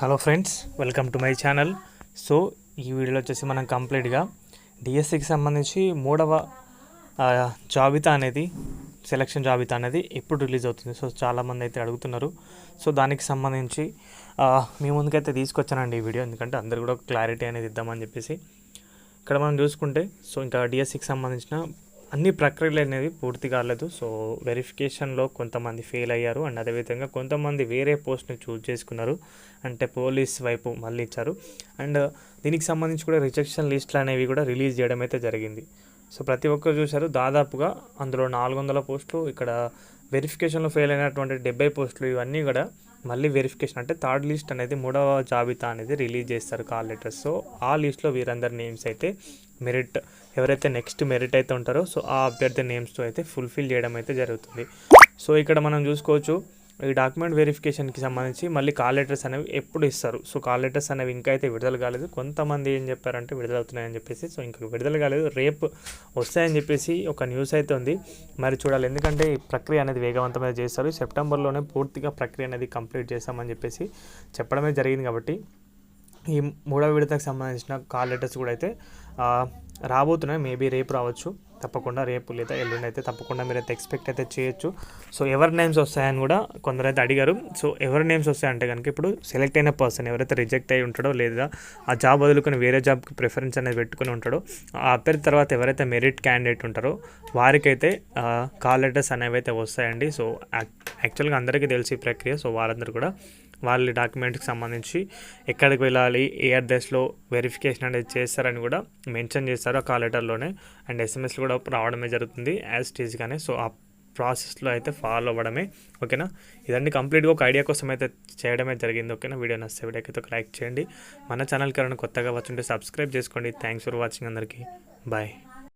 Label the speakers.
Speaker 1: Hello friends welcome to my channel so ఈ వీడియోలో వచ్చేసి మనం కంప్లీట్గా డిఎస్సికి సంబంధించి మూడవ జాబితా అనేది సెలక్షన్ జాబితా అనేది ఎప్పుడు రిలీజ్ అవుతుంది? సో చాలామంది అయితే అడుగుతున్నారు. సో దానికి సంబంధించి మీ ముందుకైతే తీసుకొచ్చానండి ఈ వీడియో. ఎందుకంటే అందరు కూడా క్లారిటీ అనేది ఇద్దామని చెప్పేసి. ఇక్కడ మనం చూసుకుంటే సో ఇంకా డిఎస్సికి సంబంధించిన అన్ని ప్రక్రియలు అనేవి పూర్తి కాలేదు. సో వెరిఫికేషన్లో కొంతమంది ఫెయిల్ అయ్యారు. అండ్ అదేవిధంగా కొంతమంది వేరే పోస్ట్ని చూజ్ చేసుకున్నారు. అంటే పోలీస్ వైపు మళ్ళీ ఇచ్చారు అండ్ దీనికి సంబంధించి కూడా రిజెక్షన్ లిస్టులు అనేవి కూడా రిలీజ్ చేయడం అయితే జరిగింది. సో ప్రతి ఒక్కరు చూశారు. దాదాపుగా అందులో నాలుగు వందల పోస్టులు ఇక్కడ వెరిఫికేషన్లో ఫెయిల్ అయినటువంటి డెబ్బై పోస్టులు ఇవన్నీ కూడా మళ్ళీ వెరిఫికేషన్ అంటే థర్డ్ లిస్ట్ అనేది మూడవ జాబితా అనేది రిలీజ్ చేస్తారు కాల్ లెటర్స్. సో ఆ లిస్ట్లో వీరందరి నేమ్స్ అయితే మెరిట్ ఎవరైతే నెక్స్ట్ మెరిట్ అయితే ఉంటారో సో ఆ అభ్యర్థి నేమ్స్తో అయితే ఫుల్ఫిల్ చేయడం అయితే జరుగుతుంది. సో ఇక్కడ మనం చూసుకోవచ్చు ఈ డాక్యుమెంట్ వెరిఫికేషన్కి సంబంధించి మళ్ళీ కాల్ లెటర్స్ అనేవి ఎప్పుడు ఇస్తారు. సో కాల్ లెటర్స్ అనేవి ఇంకా అయితే విడుదల కాలేదు. కొంతమంది ఏం చెప్పారంటే విడుదలవుతున్నాయని చెప్పేసి సో ఇంకా విడుదల కాలేదు. రేపు వస్తాయని చెప్పేసి ఒక న్యూస్ అయితే ఉంది. మరి చూడాలి. ఎందుకంటే ఈ ప్రక్రియ అనేది వేగవంతమైన చేస్తారు. సెప్టెంబర్లోనే పూర్తిగా ప్రక్రియ అనేది కంప్లీట్ చేస్తామని చెప్పేసి చెప్పడమే జరిగింది కాబట్టి ఈ మూడవ విడతకు సంబంధించిన కాల్ లెటర్స్ కూడా అయితే రాబోతున్నాయి. మేబీ రేపు రావచ్చు. తప్పకుండా రేపు లేదా ఎల్లుండి అయితే తప్పకుండా మీరు అయితే ఎక్స్పెక్ట్ అయితే చేయొచ్చు. సో ఎవరి నేమ్స్ వస్తాయని కూడా కొందరు అయితే అడిగారు. సో ఎవరి నేమ్స్ వస్తాయంటే కనుక ఇప్పుడు సెలెక్ట్ అయిన పర్సన్ ఎవరైతే రిజెక్ట్ అయి ఉంటాడో లేదా ఆ జాబ్ వదులుకొని వేరే జాబ్కి ప్రిఫరెన్స్ అనేది పెట్టుకొని ఉంటాడో ఆ అభ్యర్థి తర్వాత ఎవరైతే మెరిట్ క్యాండిడేట్ ఉంటారో వారికైతే కాల్ లెటర్స్ అనేవి అయితే వస్తాయండి. సో యాక్చువల్గా అందరికీ తెలిసి ప్రక్రియ. సో వాళ్ళందరూ కూడా వాళ్ళ డాక్యుమెంట్కి సంబంధించి ఎక్కడికి వెళ్ళాలి ఏ అడ్రస్లో వెరిఫికేషన్ అనేది చేస్తారని కూడా మెన్షన్ చేస్తారు ఆ కాల్ లెటర్లోనే. అండ్ ఎస్ఎంఎస్లో కూడా రావడమే జరుగుతుంది యాజ్ టీజ్గానే సో ఆ ప్రాసెస్లో అయితే ఫాలో అవ్వడమే ఓకేనా? ఇదండి కంప్లీట్గా ఒక ఐడియా కోసం అయితే చేయడమే జరిగింది ఓకేనా? వీడియో నచ్చితే వీడియోకి అయితే ఒక లైక్ చేయండి. మన ఛానల్కి ఎవరైనా కొత్తగా వచ్చుంటే సబ్స్క్రైబ్ చేసుకోండి. థ్యాంక్స్ ఫర్ వాచింగ్ అందరికీ. బాయ్.